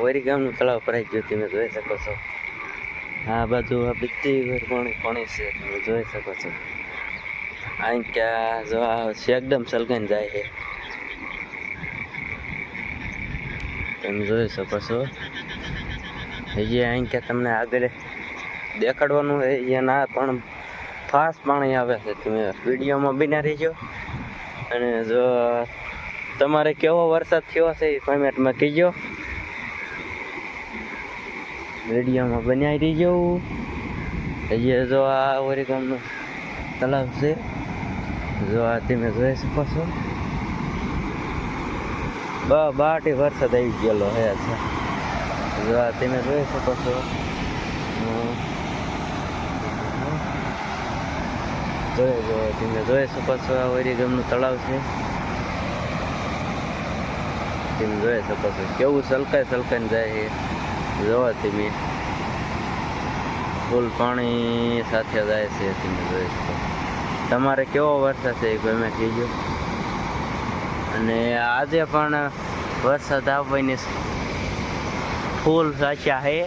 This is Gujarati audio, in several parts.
વરી ગામનું તળાવ ભરાઈ ગયું તમે જોઈ શકો છો. આ બાજુ આ બધી પાણી પાણી છે, તમે જોઈ શકો છો. અહીં ક્યાં જો એકદમ સલગાઈને જાય છે. તમે જોઈ શકો છો. હજી અહીં ક્યાં તમને આગળ દેખાડવાનું છે અહીંયા ના, પણ ફાસ્ટ પાણી આવે છે. તમે વિડીયોમાં બિના રહીજો. અને જો તમારે કેવો વરસાદ થયો છે એ કોમેન્ટમાં કહેજો. વિડીયોમાં બનાવી રહીજો હજી જો આ ઓરિગામનું તળાવ છે. જો આ તમે જોઈ શકો છો. બ, બાટી વરસાદ આવી ગયેલો હે છે જો આ તમે જોઈ શકો છો. હમ. જોઈ, જો તમે જોઈ શકો છો આ ઓરિગામનું તળાવ છે. તમે જોઈ શકો છો. કેવું સલકાઈ સલકાઈને જાય છે. જોવો તમે ફૂલ પાણી સાથે જાય છે તમે જોઈ શકો. તમારે કેવો વરસાદ છે એ ગમે કહેજો. અને આજે પણ વરસાદ આવવાની ફૂલ સાચા છે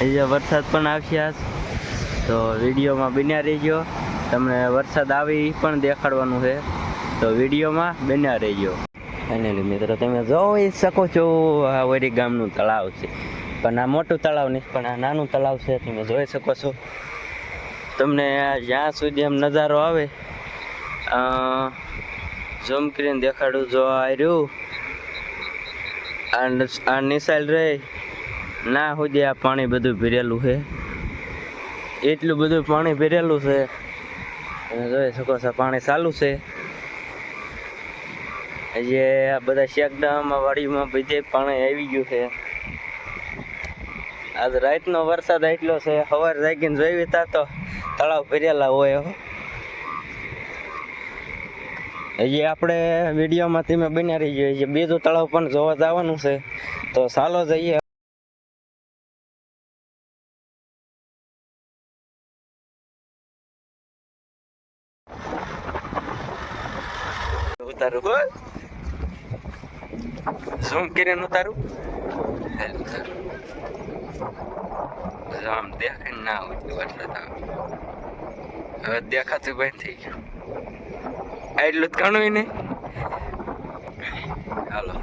આજે વરસાદ પણ આવશે આજ. તો વિડીયોમાં બન્યા રહેજો. તમને વરસાદ આવી પણ દેખાડવાનું છે. તો વિડીયોમાં બન્યા રહેજો. ફાઇનલી મિત્રો, તમે જોઈ શકો છો આ વરી ગામનું તળાવ છે. પણ આ મોટું તળાવ નહીં, પણ આ નાનું તળાવ છે, તમે જોઈ શકો છો. તમને જ્યાં સુધી એમ નજારો આવે ઝૂમ કરીને દેખાડું જો આ રહ્યું. આ નિશાલ રે ના સુધી આ પાણી બધું ભરેલું છે. એટલું બધું પાણી ભરેલું છે. તમે જોઈ શકો છો, પાણી ચાલુ છે. હજી આ બધા શેકડામાં, વાડીમાં બધે પાણી આવી ગયું છે. આજ રાતનો વરસાદ એટલો છે સવાર જાગીને જોઈ તા તો તળાવ ભરેલા હોય હો. હજી આપણે વિડીયોમાં તમે બન્યા રહી જોઈએ બીજું તળાવ પણ જોવા જવાનું છે. તો ચાલો જઈએ. ઉતારું. હો ઝૂમ કરીને ઉતારું ઉતારું. આમ દેખાય ના હોય તો વરસાદ હવે દેખાતું બંધ થઈ ગયું. એટલું જ ઘણું નહીં હાલો.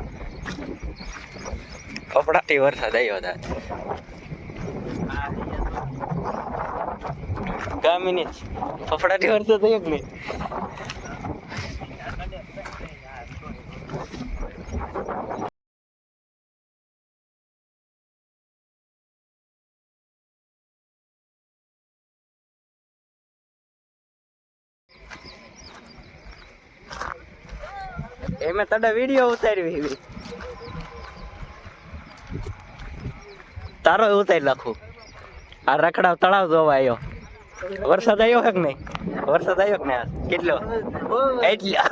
કપડાથી વરસાદ આવ્યો હતા ગામીની ફફડાટી વરસાદ આવ્યો કે નહીં? એમે તને વીડિયો ઉતારવી તારો ઉતારી નાખું. આ રખડાવ તળાવ જોવા આવ્યો વરસાદ આવ્યો હે કે નહીં? વરસાદ આવ્યો કે નહીં? કેટલો? એટલો.